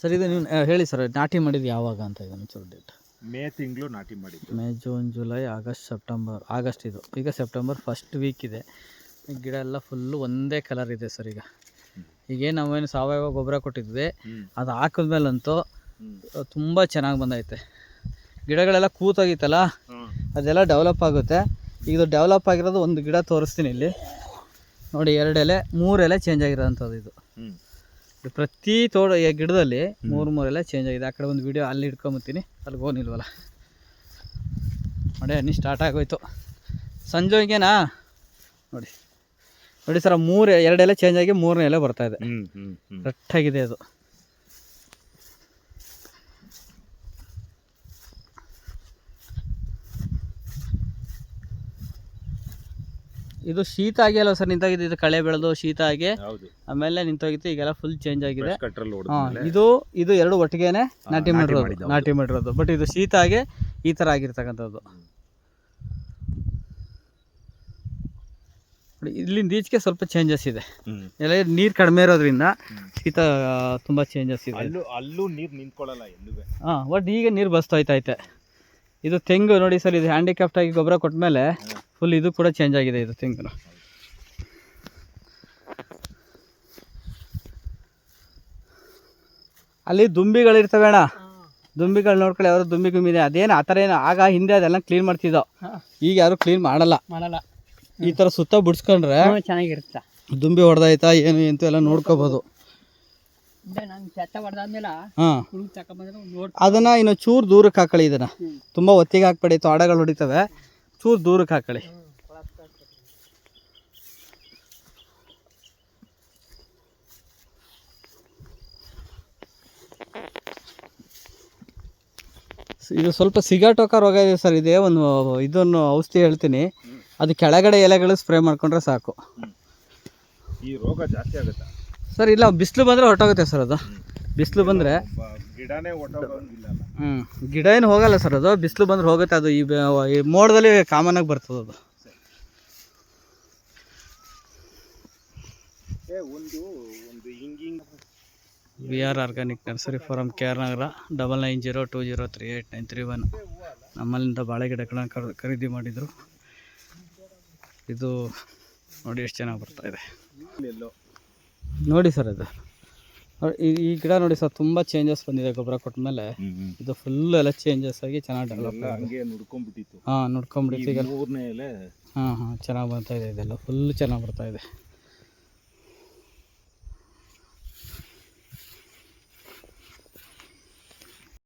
Sir ಇದು ನೀವು ಹೇಳಿ ಸರ್ ನಾಟಿ ಮಾಡಿದ್ದು ಯಾವಾಗ ಅಂತ ಇದೆ ಚೂರು ಡೇಟ್ ಮೇ ತಿಂಗಳು ನಾಟಿ ಮಾಡಿದ್ದು. May June July August September August ಇದು. ಈಗ ಸೆಪ್ಟೆಂಬರ್ ಫಸ್ಟ್ ವೀಕ್ ಇದೆ. ಗಿಡ ಎಲ್ಲ ಫುಲ್ಲು ಒಂದೇ ಕಲರ್ ಇದೆ ಸರ್ ಈಗ. ಈಗೇನು ನಾವೇನು ಸಾವಯವ ಗೊಬ್ಬರ ಕೊಟ್ಟಿದ್ವಿ. ಅದು ಹಾಕಿದ್ಮೇಲಂತೂ. ತುಂಬ ಚೆನ್ನಾಗಿ ಬಂದೈತೆ. ಗಿಡಗಳೆಲ್ಲ ಕೂತಾಗಿತ್ತಲ್ಲ? ಅದೆಲ್ಲ ಡೆವಲಪ್ ಆಗುತ್ತೆ. ಈಗ ಇದು ಡೆವಲಪ್ ಆಗಿರೋದು ಒಂದು ಗಿಡ ತೋರಿಸ್ತೀನಿ ಇಲ್ಲಿ. ನೋಡಿ ಎರಡು ಎಲೆ ಮೂರು ಎಲೆ ಚೇಂಜ್ ಆಗಿರೋಂಥದ್ದು ಇದು. ಪ್ರತಿ ತೋಟ ಈ ಗಿಡದಲ್ಲಿ ಮೂರು ಮೂರೆಲ್ಲ ಚೇಂಜ್ ಆಗಿದೆ. ಆ ಕಡೆ ಒಂದು ವಿಡಿಯೋ ಅಲ್ಲಿ ಇಟ್ಕೊಂಬತ್ತೀನಿ ಅಲ್ಲಿಗೆ ಹೋಗಿಲ್ವಲ್ಲ ನೋಡಿ ಹಣ್ಣಿ ಸ್ಟಾರ್ಟ್ ಆಗೋಯ್ತು. ಸಂಜೆಗೆನಾ ನೋಡಿ. ನೋಡಿ ಸರ್ ಮೂರು ಎರಡೆಲ್ಲ ಚೇಂಜ್ ಆಗಿ ಮೂರನೇ ಎಲೆ ಬರ್ತಾ ಇದೆ. ಕರೆಕ್ಟಾಗಿದೆ ಅದು. ಇದು ಶೀತ ಆಗಿ ಅಲ್ವ ಸರ್ ನಿಂತಾಗಿದೆ ಇದು ಕಳೆ ಬೆಳೆದು ಶೀತ ಆಗಿ. ಆಮೇಲೆ ನಿಂತೋಗಿತ್ತು ಈಗೆಲ್ಲ ಫುಲ್ ಚೇಂಜ್ ಆಗಿದೆ. ಇದು ಇದು ಎರಡು ಒಟ್ಟಿಗೆನೆ ನಾಟಿ ಮಾಡಿರೋದು ನಾಟಿ ಮಾಡಿರೋದು. ಬಟ್ ಇದು ಶೀತ ಆಗಿ ಈ ತರ ಆಗಿರ್ತಕ್ಕಂಥದ್ದು. ಇಲ್ಲಿಂದ ಈಚೆಗೆ ಸ್ವಲ್ಪ ಚೇಂಜಸ್ ಇದೆ. ಎಲ್ಲ ನೀರು ಕಡಿಮೆ ಇರೋದ್ರಿಂದ ಶೀತ ತುಂಬಾ ಚೇಂಜಸ್ ಇದೆ. ಅಲ್ಲೂ ನೀರ್ ನಿಂತ್ಕೊಳ್ಳಲ್ಲ ಹಾಂ ಬಟ್ ಈಗ ನೀರು ಬಸ್ತೋಯ್ತೈತೆ ಇದು ತೆಂಗು ನೋಡಿ ಸರ್ ಇದು ಹ್ಯಾಂಡಿಕ್ರಾಫ್ಟ್ ಆಗಿ ಗೊಬ್ಬರ ಕೊಟ್ಮೇಲೆ ಫುಲ್ ಇದು ಕೂಡ ಚೇಂಜ್ ಆಗಿದೆ ಇದು ತೆಂಗು ಅಲ್ಲಿ ದುಂಬಿಗಳಿರ್ತವೆ ಅಣ್ಣ. ದುಂಬಿಗಳು ನೋಡ್ಕೊಳ್ಳಿ ಯಾವ್ದು ದುಂಬಿ ಗುಂಬಿ ಇದೆ. ಅದೇನು ಆ ಥರ ಏನು ಆಗ ಹಿಂದೆ ಅದೆಲ್ಲ ಕ್ಲೀನ್ ಮಾಡ್ತಿದ್ದೋ. ಈಗ ಯಾರು ಕ್ಲೀನ್ ಮಾಡಲ್ಲ. ಮಾಡಲ್ಲ. ಈ ಥರ ಸುತ್ತ ಬಿಡಿಸ್ಕೊಂಡ್ರೆ ಚೆನ್ನಾಗಿರುತ್ತೆ. ದುಂಬಿ ಹೊಡೆದಾಯ್ತಾ ಏನು ಎಂತ ಎಲ್ಲ ನೋಡ್ಕೋಬೋದು ನಾನು ಚೆತ್ತ ಹೊಡೆದಾದ್ಮೇಲೆ ಹಾಂ ಹುಡುಗ ತಗೊಂಬಂದ್ರೆ ನೋಡ್ ಅದನ್ನ ಇನ್ನು ಚೂರು ದೂರಕ್ಕೆ ಹಾಕೊಳ್ಳಿ ಇದನ್ನ. ತುಂಬಾ ಒತ್ತಿಗೆ ಹಾಕ್ಬೇಡಿ ತೊಡಗಳು ಹೊಡಿತವೆ. ಚೂರು ದೂರಕ್ಕೆ ಹಾಕೊಳ್ಳಿ ಇದು ಸ್ವಲ್ಪ ಸಿಗಾಟೋಕ ರೋಗ ಇದೆ ಸರ್ ಇದೇ ಒಂದು ಇದನ್ನು ಔಷಧಿ ಹೇಳ್ತೀನಿ. ಅದು ಕೆಳಗಡೆ ಎಲೆಗಳು ಸ್ಪ್ರೇ ಮಾಡ್ಕೊಂಡ್ರೆ ಸಾಕು. ಈ ರೋಗ ಜಾಸ್ತಿ ಆಗುತ್ತಾ? ಸರ್ ಇಲ್ಲ ಬಿಸಿಲು ಬಂದರೆ ಹೊರಟೋಗುತ್ತೆ ಸರ್ ಅದು. ಬಿಸಿಲು ಬಂದರೆ ಗಿಡನೇ ಹ್ಞೂ ಗಿಡ ಏನು ಹೋಗಲ್ಲ ಸರ್ ಅದು. ಬಿಸಿಲು ಬಂದ್ರೆ ಹೋಗುತ್ತೆ ಅದು. ಈ ಮೋಡದಲ್ಲಿ ಕಾಮನ್ ಆಗಿ ಬರ್ತದೆ ಅದು. ಒಂದು ಒಂದು ಹಿಂಗಿಂಗ್ V R organic nursery farm K R Nagar double nine zero two zero three eight nine three one ನಮ್ಮಲ್ಲಿಂದ ಬಾಳೆ ಗಿಡಗಳನ್ನ ಕರ್- ಖರೀದಿ ಮಾಡಿದರು. ಇದು ನೋಡಿ ಎಷ್ಟು ಚೆನ್ನಾಗಿ ಬರ್ತಾ ಇದೆ. ಎಲ್ಲೋ. ನೋಡಿ ಸರ್ ಅದು. ಈ ಈ ಗಿಡ ನೋಡಿ ಸರ್ ತುಂಬ ಚೇಂಜಸ್ ಬಂದಿದೆ ಗೊಬ್ಬರ ಕೊಟ್ಮೇಲೆ ಇದು ಫುಲ್ ಎಲ್ಲ ಚೇಂಜಸ್ ಆಗಿ ಚೆನ್ನಾಗಿ ಡೆವಲಪ್ ಹಂಗೆ ನುಡ್ಕೊಂಡ್ಬಿಟ್ಟಿತ್ತು. ಹಾಂ ನೋಡ್ಕೊಂಬಿಡಿತ್ತು ಈಗ ಮೂರನೇ ಎಲೆ. ಹಾಂ ಹಾಂ ಚೆನ್ನಾಗಿ ಬರ್ತಾ ಇದೆ ಇದೆಲ್ಲ. ಫುಲ್ ಚೆನ್ನಾಗಿ ಬರ್ತಾ ಇದೆ.